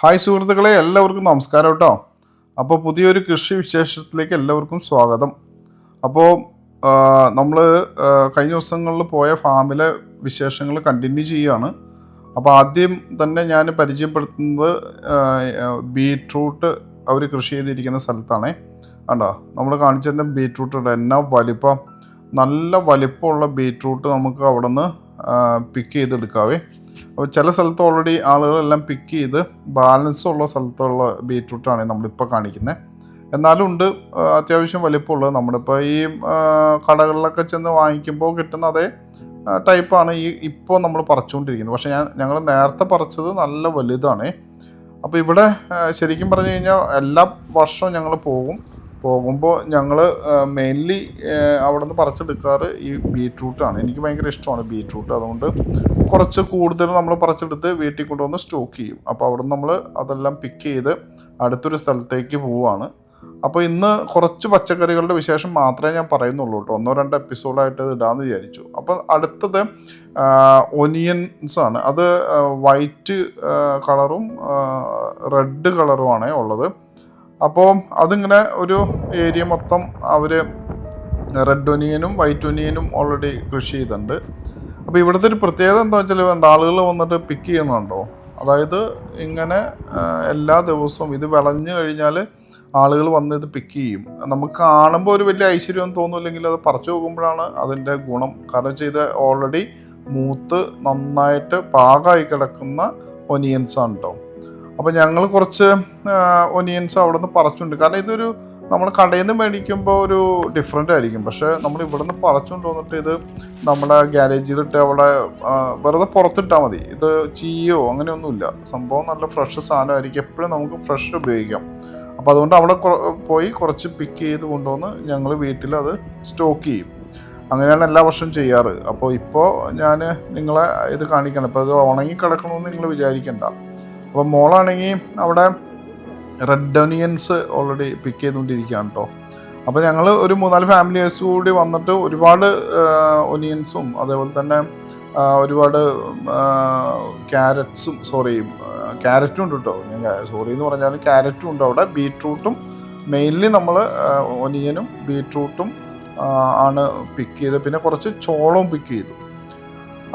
Hi സുഹൃത്തുക്കളെ എല്ലാവർക്കും നമസ്കാരം കേട്ടോ. അപ്പോൾ പുതിയൊരു കൃഷി വിശേഷത്തിലേക്ക് എല്ലാവർക്കും സ്വാഗതം. അപ്പോൾ നമ്മൾ കഴിഞ്ഞ ദിവസങ്ങളിൽ പോയ ഫാമിലെ വിശേഷങ്ങൾ കണ്ടിന്യൂ ചെയ്യുകയാണ്. അപ്പോൾ ആദ്യം തന്നെ ഞാൻ പരിചയപ്പെടുത്തുന്നത് ബീട്രൂട്ട് അവർ കൃഷി ചെയ്തിരിക്കുന്ന സ്ഥലത്താണേ. കണ്ടോ? നമ്മൾ കാണിച്ചിരുന്ന ബീട്രൂട്ട് എന്നാ വലിപ്പം? നല്ല വലിപ്പമുള്ള ബീട്രൂട്ട് നമുക്ക് അവിടെ നിന്ന് പിക്ക് ചെയ്തെടുക്കാവേ. ചില സ്ഥലത്ത് ഓൾറെഡി ആളുകളെല്ലാം പിക്ക് ചെയ്ത് ബാലൻസ് ഉള്ള സ്ഥലത്തുള്ള ബീറ്റ്റൂട്ടാണ് നമ്മളിപ്പോൾ കാണിക്കുന്നത് എന്നാലും ഉണ്ട് അത്യാവശ്യം വലിപ്പമുള്ളത്. നമ്മളിപ്പോൾ ഈ കടകളിലൊക്കെ ചെന്ന് വാങ്ങിക്കുമ്പോൾ കിട്ടുന്ന അതേ ടൈപ്പാണ് ഈ ഇപ്പോൾ നമ്മൾ പറിച്ചുകൊണ്ടിരിക്കുന്നത്. പക്ഷേ ഞാൻ ഞങ്ങൾ നേരത്തെ പറിച്ചത് നല്ല വലുതാണ്. അപ്പോൾ ഇവിടെ ശരിക്കും പറഞ്ഞു കഴിഞ്ഞാൽ എല്ലാ വർഷവും ഞങ്ങൾ പോകും. പോകുമ്പോൾ ഞങ്ങൾ മെയിൻലി അവിടെ നിന്ന് പറിച്ചെടുക്കാറ് ഈ ബീട്രൂട്ടാണ് എനിക്ക് ഭയങ്കര ഇഷ്ടമാണ് ബീറ്റ്റൂട്ട് അതുകൊണ്ട് കുറച്ച് കൂടുതൽ നമ്മൾ പറിച്ചെടുത്ത് വീട്ടിൽ കൊണ്ടുവന്ന് സ്റ്റോക്ക് ചെയ്യും. അപ്പോൾ അവിടെ നമ്മൾ അതെല്ലാം പിക്ക് ചെയ്ത് അടുത്തൊരു സ്ഥലത്തേക്ക് പോവുകയാണ് അപ്പോൾ ഇന്ന് കുറച്ച് പച്ചക്കറികളുടെ വിശേഷം മാത്രമേ ഞാൻ പറയുന്നുള്ളൂ കേട്ടോ. ഒന്നോ രണ്ടോ എപ്പിസോഡായിട്ട് ഇത് ഇടാമെന്ന് വിചാരിച്ചു. അപ്പോൾ അടുത്തത് ഒനിയൻസ് ആണ്. അത് വൈറ്റ് കളറും റെഡ് കളറുമാണ് ഉള്ളത്. അപ്പോൾ അതിങ്ങനെ ഒരു ഏരിയ മൊത്തം അവർ റെഡ് ഒനിയനും വൈറ്റ് ഒനിയനും ഓൾറെഡി കൃഷി ചെയ്തിട്ടുണ്ട്. അപ്പോൾ ഇവിടുത്തെ ഒരു പ്രത്യേകത എന്താ വെച്ചാൽ വേണ്ട ആളുകൾ വന്നിട്ട് പിക്ക് ചെയ്യുന്നുണ്ടോ? അതായത് ഇങ്ങനെ എല്ലാ ദിവസവും ഇത് വിളഞ്ഞു കഴിഞ്ഞാൽ ആളുകൾ വന്ന് ഇത് പിക്ക് ചെയ്യും. നമുക്ക് കാണുമ്പോൾ ഒരു വലിയ ഐശ്വര്യം തോന്നില്ലെങ്കിൽ അത് പറിച്ചു നോക്കുമ്പോഴാണ് അതിന്റെ ഗുണം. കാരണം വെച്ചാൽ ഇത് ഓൾറെഡി മൂത്ത് നന്നായിട്ട് പാകമായി കിടക്കുന്ന ഒനിയൻസ് ആണ് കേട്ടോ അപ്പോൾ ഞങ്ങൾ കുറച്ച് ഒനിയൻസ് അവിടെ നിന്ന് പറിച്ചുണ്ട് കാരണം ഇതൊരു നമ്മൾ കടയിൽ നിന്ന് മേടിക്കുമ്പോൾ ഒരു ഡിഫറെന്റ് ആയിരിക്കും. പക്ഷേ നമ്മൾ ഇവിടെ നിന്ന് പറിച്ചുകൊണ്ട് വന്നിട്ട് ഇത് നമ്മുടെ ഗ്യാരേജിലിട്ട് അവിടെ വെറുതെ പുറത്തിട്ടാൽ മതി. ഇത് ചീയോ അങ്ങനെയൊന്നുമില്ല. സംഭവം നല്ല ഫ്രഷ് സാധനമായിരിക്കും. എപ്പോഴും നമുക്ക് ഫ്രഷ് ഉപയോഗിക്കാം. അപ്പോൾ അതുകൊണ്ട് അവിടെ പോയി കുറച്ച് പിക്ക് ചെയ്ത് കൊണ്ടുവന്ന് ഞങ്ങൾ വീട്ടിൽ അത് സ്റ്റോക്ക് ചെയ്യും. അങ്ങനെയാണ് എല്ലാ വർഷവും ചെയ്യാറ്. അപ്പോൾ ഇപ്പോൾ ഞാൻ നിങ്ങളെ ഇത് കാണിക്കണം. ഇപ്പോൾ ഇത് ഉണങ്ങി കിടക്കണമെന്ന് നിങ്ങൾ വിചാരിക്കണ്ട. അപ്പോൾ മോളാണെങ്കിൽ അവിടെ റെഡ് ഒനിയൻസ് ഓൾറെഡി പിക്ക് ചെയ്തുകൊണ്ടിരിക്കുകയാണ് കേട്ടോ അപ്പോൾ ഞങ്ങൾ ഒരു മൂന്നാൽ ഫാമിലിയേഴ്സ് കൂടി വന്നിട്ട് ഒരുപാട് ഒനിയൻസും അതേപോലെ തന്നെ ഒരുപാട് ക്യാരറ്റ്സും സോറി ക്യാരറ്റും ഉണ്ട് കേട്ടോ ഞാൻ സോറി എന്ന് പറഞ്ഞാൽ ക്യാരറ്റും ഉണ്ട് അവിടെ. ബീട്രൂട്ടും മെയിൻലി നമ്മൾ ഒനിയനും ബീട്രൂട്ടും ആണ് പിക്ക് ചെയ്ത് പിന്നെ കുറച്ച് ചോളവും പിക്ക് ചെയ്തു.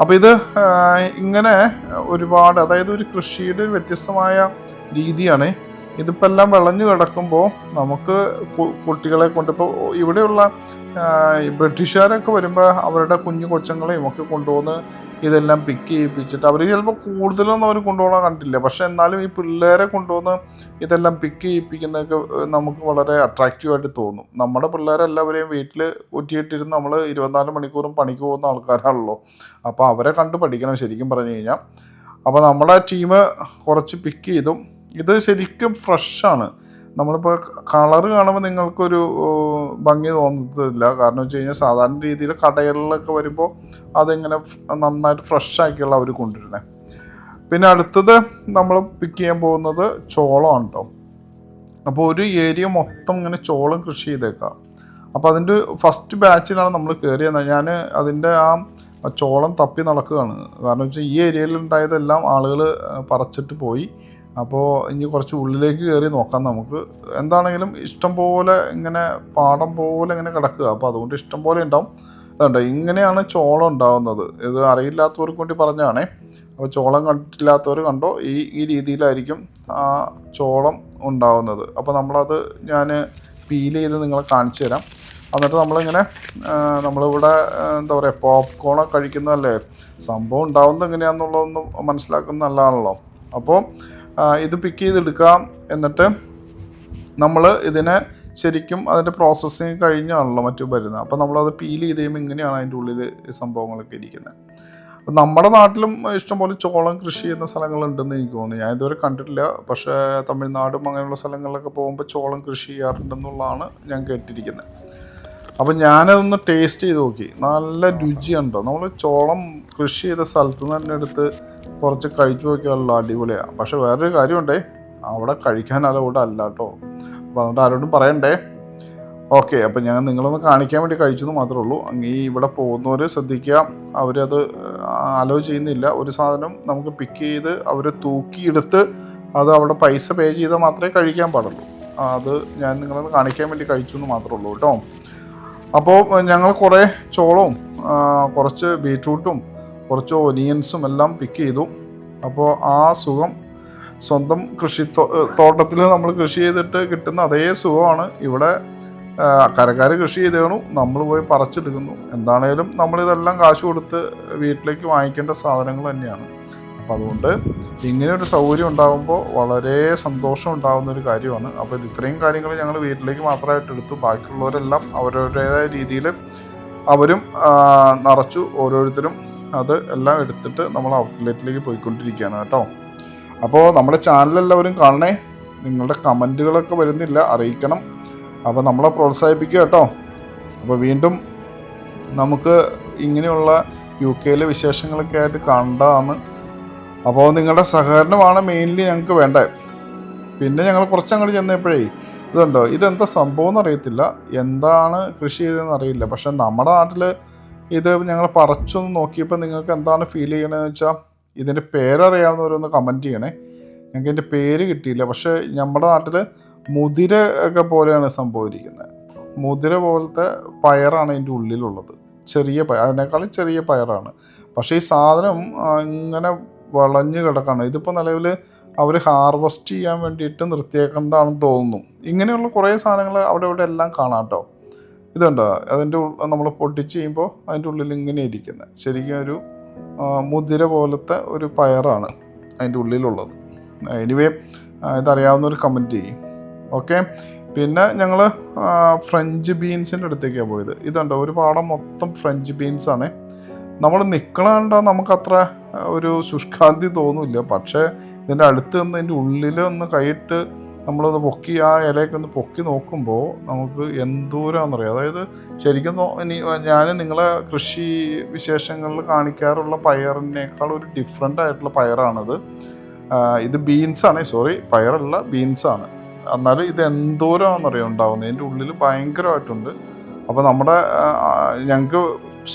അപ്പോൾ ഇത് ഇങ്ങനെ ഒരുപാട് അതായത് ഒരു കൃഷിയുടെ വ്യത്യസ്തമായ രീതിയാണ് ഇതിപ്പോൾ എല്ലാം വിളഞ്ഞു കിടക്കുമ്പോൾ നമുക്ക് കുട്ടികളെ കൊണ്ട് ഇപ്പോൾ ഇവിടെയുള്ള ബ്രിട്ടീഷുകാരൊക്കെ വരുമ്പോൾ അവരുടെ കുഞ്ഞു കൊച്ചങ്ങളെയും ഒക്കെ കൊണ്ടുവന്ന് ഇതെല്ലാം പിക്ക് ചെയ്യിപ്പിച്ചിട്ട് അവർ ചിലപ്പോൾ കൂടുതലൊന്നും അവർ കൊണ്ടുപോകാൻ കണ്ടില്ല പക്ഷെ എന്നാലും ഈ പിള്ളേരെ കൊണ്ടുവന്ന് ഇതെല്ലാം പിക്ക് ചെയ്യിപ്പിക്കുന്നതൊക്കെ നമുക്ക് വളരെ അട്രാക്റ്റീവായിട്ട് തോന്നും. നമ്മുടെ പിള്ളേരെല്ലാവരെയും വീട്ടിൽ ഊറ്റിയിട്ടിരുന്ന് നമ്മൾ ഇരുപത്തിനാല് മണിക്കൂറും പണിക്ക് പോകുന്ന ആൾക്കാരാണല്ലോ. അപ്പോൾ അവരെ കണ്ട് പഠിക്കണം ശരിക്കും പറഞ്ഞു കഴിഞ്ഞാൽ അപ്പോൾ നമ്മുടെ ടീം കുറച്ച് പിക്ക് ചെയ്തു ഇത് ശരിക്കും ഫ്രഷാണ്. നമ്മളിപ്പോൾ കളർ കാണുമ്പോൾ നിങ്ങൾക്കൊരു ഭംഗി തോന്നത്തില്ല. കാരണം വെച്ച് കഴിഞ്ഞാൽ സാധാരണ രീതിയിൽ കടകളിലൊക്കെ വരുമ്പോൾ അതിങ്ങനെ നന്നായിട്ട് ഫ്രഷ് ആക്കിയുള്ള അവർ കൊണ്ടുവരുന്നത് പിന്നെ അടുത്തത് നമ്മൾ പിക്ക് ചെയ്യാൻ പോകുന്നത് ചോളമാണ് കേട്ടോ അപ്പോൾ ഒരു ഏരിയ മൊത്തം ഇങ്ങനെ ചോളം കൃഷി ചെയ്തേക്കാം. അപ്പോൾ അതിന്റെ ഫസ്റ്റ് ബാച്ചിലാണ് നമ്മൾ കയറിയത് ഞാൻ അതിന്റെ ആ ചോളം തപ്പി നടക്കുകയാണ്. കാരണം വെച്ചാൽ ഈ ഏരിയയിൽ ഉണ്ടായതെല്ലാം ആളുകൾ പറിച്ചിട്ട് പോയി. അപ്പോൾ ഇനി കുറച്ച് ഉള്ളിലേക്ക് കയറി നോക്കാം നമുക്ക്. എന്താണെങ്കിലും ഇഷ്ടം പോലെ ഇങ്ങനെ പാടം പോലെ ഇങ്ങനെ കിടക്കുക. അപ്പോൾ അതുകൊണ്ട് ഇഷ്ടം പോലെ ഉണ്ടാവും. അതുണ്ട് ഇങ്ങനെയാണ് ചോളം ഉണ്ടാവുന്നത്. ഇത് അറിയില്ലാത്തവർക്ക് വേണ്ടി പറഞ്ഞതാണേ. അപ്പോൾ ചോളം കണ്ടിട്ടില്ലാത്തവർ കണ്ടോ? ഈ ഈ രീതിയിലായിരിക്കും ആ ചോളം ഉണ്ടാവുന്നത്. അപ്പോൾ നമ്മളത് ഞാൻ പീൽ ചെയ്ത് നിങ്ങളെ കാണിച്ചു തരാം. എന്നിട്ട് നമ്മളിങ്ങനെ നമ്മളിവിടെ എന്താ പറയുക പോപ്കോണൊക്കെ കഴിക്കുന്നതല്ലേ? സംഭവം ഉണ്ടാവുന്നത് എങ്ങനെയാണെന്നുള്ളതൊന്നും മനസ്സിലാക്കുന്ന നല്ലതാണല്ലോ. അപ്പോൾ ഇത് പിക്ക് ചെയ്തെടുക്കാം എന്നിട്ട് നമ്മൾ ഇതിനെ ശരിക്കും അതിന്റെ പ്രോസസ്സിങ് കഴിഞ്ഞാണല്ലോ മറ്റു വരുന്നത്. അപ്പോൾ നമ്മളത് പീൽ ചെയ്ത് കഴിയുമ്പോൾ ഇങ്ങനെയാണ് അതിന്റെ ഉള്ളിൽ സംഭവങ്ങളൊക്കെ ഇരിക്കുന്നത്. നമ്മുടെ നാട്ടിലും ഇഷ്ടംപോലെ ചോളം കൃഷി ചെയ്യുന്ന സ്ഥലങ്ങളുണ്ടെന്ന് എനിക്ക് തോന്നുന്നു. ഞാൻ ഇതുവരെ കണ്ടിട്ടില്ല. പക്ഷേ തമിഴ്നാടും അങ്ങനെയുള്ള സ്ഥലങ്ങളിലൊക്കെ പോകുമ്പോൾ ചോളം കൃഷി ചെയ്യാറുണ്ടെന്നുള്ളതാണ് ഞാൻ കേട്ടിരിക്കുന്നത്. അപ്പം ഞാനതൊന്ന് ടേസ്റ്റ് ചെയ്ത് നോക്കി. നല്ല രുചിയുണ്ടോ? നമ്മൾ ചോളം കൃഷി ചെയ്ത സ്ഥലത്ത് നിന്ന് തന്നെ എടുത്ത് കുറച്ച് കഴിച്ചു നോക്കിയാലുള്ള അടിപൊളിയാണ് പക്ഷെ വേറൊരു കാര്യമുണ്ടേ. അവിടെ കഴിക്കാൻ അലോട് അല്ല കേട്ടോ അപ്പോൾ അതുകൊണ്ട് ആരോടും പറയണ്ടേ. ഓക്കെ അപ്പം ഞാൻ നിങ്ങളൊന്ന് കാണിക്കാൻ വേണ്ടി കഴിച്ചെന്ന് മാത്രമേ ഉള്ളൂ. ഈ ഇവിടെ പോകുന്നവർ ശ്രദ്ധിക്കുക. അവരത് അലോ ചെയ്യുന്നില്ല. ഒരു സാധനം നമുക്ക് പിക്ക് ചെയ്ത് അവർ തൂക്കിയെടുത്ത് അത് അവിടെ പൈസ പേ ചെയ്താൽ മാത്രമേ കഴിക്കാൻ പാടുള്ളൂ. അത് ഞാൻ നിങ്ങളത് കാണിക്കാൻ വേണ്ടി കഴിച്ചു എന്ന് മാത്രമേ ഉള്ളൂ കേട്ടോ അപ്പോൾ ഞങ്ങൾ കുറേ ചോളവും കുറച്ച് ബീറ്റ്റൂട്ടും കുറച്ച് ഒനിയൻസും എല്ലാം പിക്ക് ചെയ്തു. അപ്പോൾ ആ സുഖം സ്വന്തം കൃഷി തോട്ടത്തിൽ നമ്മൾ കൃഷി ചെയ്തിട്ട് കിട്ടുന്ന അതേ സുഖമാണ്. ഇവിടെ കരക്കാർ കൃഷി ചെയ്തേണു നമ്മൾ പോയി പറിച്ചെടുക്കുന്നു. എന്താണേലും നമ്മളിതെല്ലാം കാശ് കൊടുത്ത് വീട്ടിലേക്ക് വാങ്ങിക്കേണ്ട സാധനങ്ങൾ തന്നെയാണ്. അപ്പോൾ അതുകൊണ്ട് ഇങ്ങനെയൊരു സൗകര്യം ഉണ്ടാകുമ്പോൾ വളരെ സന്തോഷം ഉണ്ടാകുന്ന ഒരു കാര്യമാണ്. അപ്പോൾ ഇത് ഇത്രയും കാര്യങ്ങൾ ഞങ്ങൾ വീട്ടിലേക്ക് മാത്രമായിട്ട് എടുത്തു. ബാക്കിയുള്ളവരെല്ലാം അവരവരുടേതായ രീതിയിൽ അവരും നിറച്ചു ഓരോരുത്തരും അത് എല്ലാം എടുത്തിട്ട് നമ്മൾ ഔട്ട്ലെറ്റിലേക്ക് പോയിക്കൊണ്ടിരിക്കുകയാണ് കേട്ടോ. അപ്പോൾ നമ്മുടെ ചാനലെല്ലാവരും കാണണേ. നിങ്ങളുടെ കമന്റുകളൊക്കെ വരുന്നില്ല അറിയിക്കണം. അപ്പോൾ നമ്മളെ പ്രോത്സാഹിപ്പിക്കുക കേട്ടോ. അപ്പോൾ വീണ്ടും നമുക്ക് ഇങ്ങനെയുള്ള യു കെയിലെ വിശേഷങ്ങളൊക്കെ ആയിട്ട് കണ്ടതാണ് അപ്പോൾ നിങ്ങളുടെ സഹകരണമാണ് മെയിൻലി ഞങ്ങൾക്ക് വേണ്ടത്. പിന്നെ ഞങ്ങൾ കുറച്ചങ്ങോട്ട് ചെന്നപ്പോഴേ ഇതുണ്ടോ ഇതെന്താ സംഭവം എന്നറിയത്തില്ല. എന്താണ് കൃഷി ചെയ്തതെന്ന് അറിയില്ല. പക്ഷെ നമ്മുടെ നാട്ടിൽ ഇത് ഞങ്ങൾ പറിച്ചൊന്ന് നോക്കിയപ്പോൾ നിങ്ങൾക്ക് എന്താണ് ഫീൽ ചെയ്യണമെന്ന് വെച്ചാൽ ഇതിന്റെ പേരറിയാവുന്നവരൊന്ന് കമന്റ് ചെയ്യണേ. ഞങ്ങൾക്ക് ഇതിന്റെ പേര് കിട്ടിയില്ല. പക്ഷേ നമ്മുടെ നാട്ടിൽ മുതിര ഒക്കെ പോലെയാണ് സംഭവിച്ചിരിക്കുന്നത് മുതിര പോലത്തെ പയറാണ് ഇതിന്റെ ഉള്ളിലുള്ളത്. ചെറിയ പയർ അതിനേക്കാളും ചെറിയ പയറാണ്. പക്ഷേ ഈ സാധനം ഇങ്ങനെ വളഞ്ഞു കിടക്കാണ്. ഇതിപ്പോൾ നിലവിൽ അവർ ഹാർവസ്റ്റ് ചെയ്യാൻ വേണ്ടിയിട്ട് നിർത്തിയേക്കേണ്ടതാണെന്ന് തോന്നുന്നു. ഇങ്ങനെയുള്ള കുറേ സാധനങ്ങൾ അവിടെ ഇവിടെ എല്ലാം കാണാം കേട്ടോ. ഇതുണ്ടോ? അതിന്റെ നമ്മൾ പൊട്ടിച്ച് ചെയ്യുമ്പോൾ അതിന്റെ ഉള്ളിൽ ഇങ്ങനെ ഇരിക്കുന്നത് ശരിക്കും ഒരു മുതിര പോലത്തെ ഒരു പയറാണ് അതിന്റെ ഉള്ളിലുള്ളത്. എനിവേ ഇതറിയാവുന്ന ഒരു കമന്റ് ചെയ്യും. ഓക്കെ പിന്നെ ഞങ്ങൾ ഫ്രഞ്ച് ബീൻസിന്റെ അടുത്തേക്കാണ് പോയത്. ഇതുണ്ടോ? ഒരു പാടം മൊത്തം ഫ്രഞ്ച് ബീൻസാണ് നമ്മൾ നിൽക്കണണ്ട നമുക്കത്ര ഒരു ശുഷ്കാന്തി തോന്നില്ല. പക്ഷേ ഇതിന്റെ അടുത്ത് നിന്ന് ഇതിന്റെ ഉള്ളിൽ ഒന്ന് കൈയിട്ട് നമ്മളൊന്ന് പൊക്കി ആ ഇലയൊക്കെ ഒന്ന് പൊക്കി നോക്കുമ്പോൾ നമുക്ക് എന്തോരാന്നറിയാം? അതായത് ശരിക്കും ഞാൻ നിങ്ങളെ കൃഷി വിശേഷങ്ങളിൽ കാണിക്കാറുള്ള പയറിനേക്കാൾ ഒരു ഡിഫറെന്റ് ആയിട്ടുള്ള പയറാണത്. ഇത് ബീൻസാണ് സോറി പയറല്ല ബീൻസാണ് എന്നാലും ഇത് എന്തോരമാണെന്നറിയാം ഉണ്ടാവുന്നത്? ഇതിന്റെ ഉള്ളിൽ ഭയങ്കരമായിട്ടുണ്ട്. അപ്പോൾ നമ്മുടെ ഞങ്ങൾക്ക്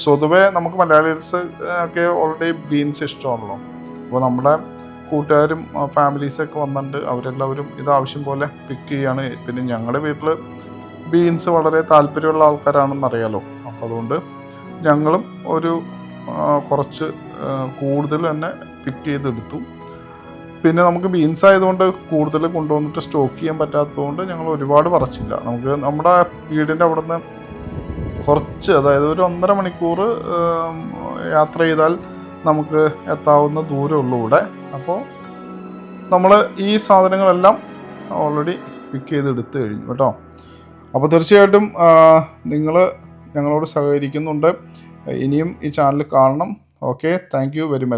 സ്വതുവേ നമുക്ക് മലയാളീസ് ഒക്കെ ഓൾറെഡി ബീൻസ് ഇഷ്ടമാണല്ലോ. അപ്പോൾ നമ്മുടെ കൂട്ടുകാരും ഫാമിലീസൊക്കെ വന്നിട്ടുണ്ട്. അവരെല്ലാവരും ഇത് ആവശ്യം പോലെ പിക്ക് ചെയ്യാണ്. പിന്നെ ഞങ്ങളുടെ വീട്ടിൽ ബീൻസ് വളരെ താല്പര്യമുള്ള ആൾക്കാരാണെന്ന് അറിയാലോ അപ്പം അതുകൊണ്ട് ഞങ്ങളും ഒരു കുറച്ച് കൂടുതൽ തന്നെ പിക്ക് ചെയ്തെടുത്തു. പിന്നെ നമുക്ക് ബീൻസ് ആയതുകൊണ്ട് കൂടുതൽ കൊണ്ടുവന്നിട്ട് സ്റ്റോക്ക് ചെയ്യാൻ പറ്റാത്തതുകൊണ്ട് ഞങ്ങൾ ഒരുപാട് പറിച്ചില്ല. നമുക്ക് നമ്മുടെ വീടിന്റെ അവിടെ നിന്ന് കുറച്ച് അതായത് ഒരു ഒന്നര മണിക്കൂർ യാത്ര ചെയ്താൽ നമുക്ക് എത്താവുന്ന ദൂരമുള്ളൂ ഇവിടെ. അപ്പോൾ നമ്മൾ ഈ സാധനങ്ങളെല്ലാം ഓൾറെഡി പിക്ക് ചെയ്ത് എടുത്തു കഴിഞ്ഞു കേട്ടോ. അപ്പോൾ തീർച്ചയായിട്ടും നിങ്ങൾ ഞങ്ങളോട് സഹകരിക്കുന്നുണ്ട്. ഇനിയും ഈ ചാനൽ കാണണം. Okay thank very much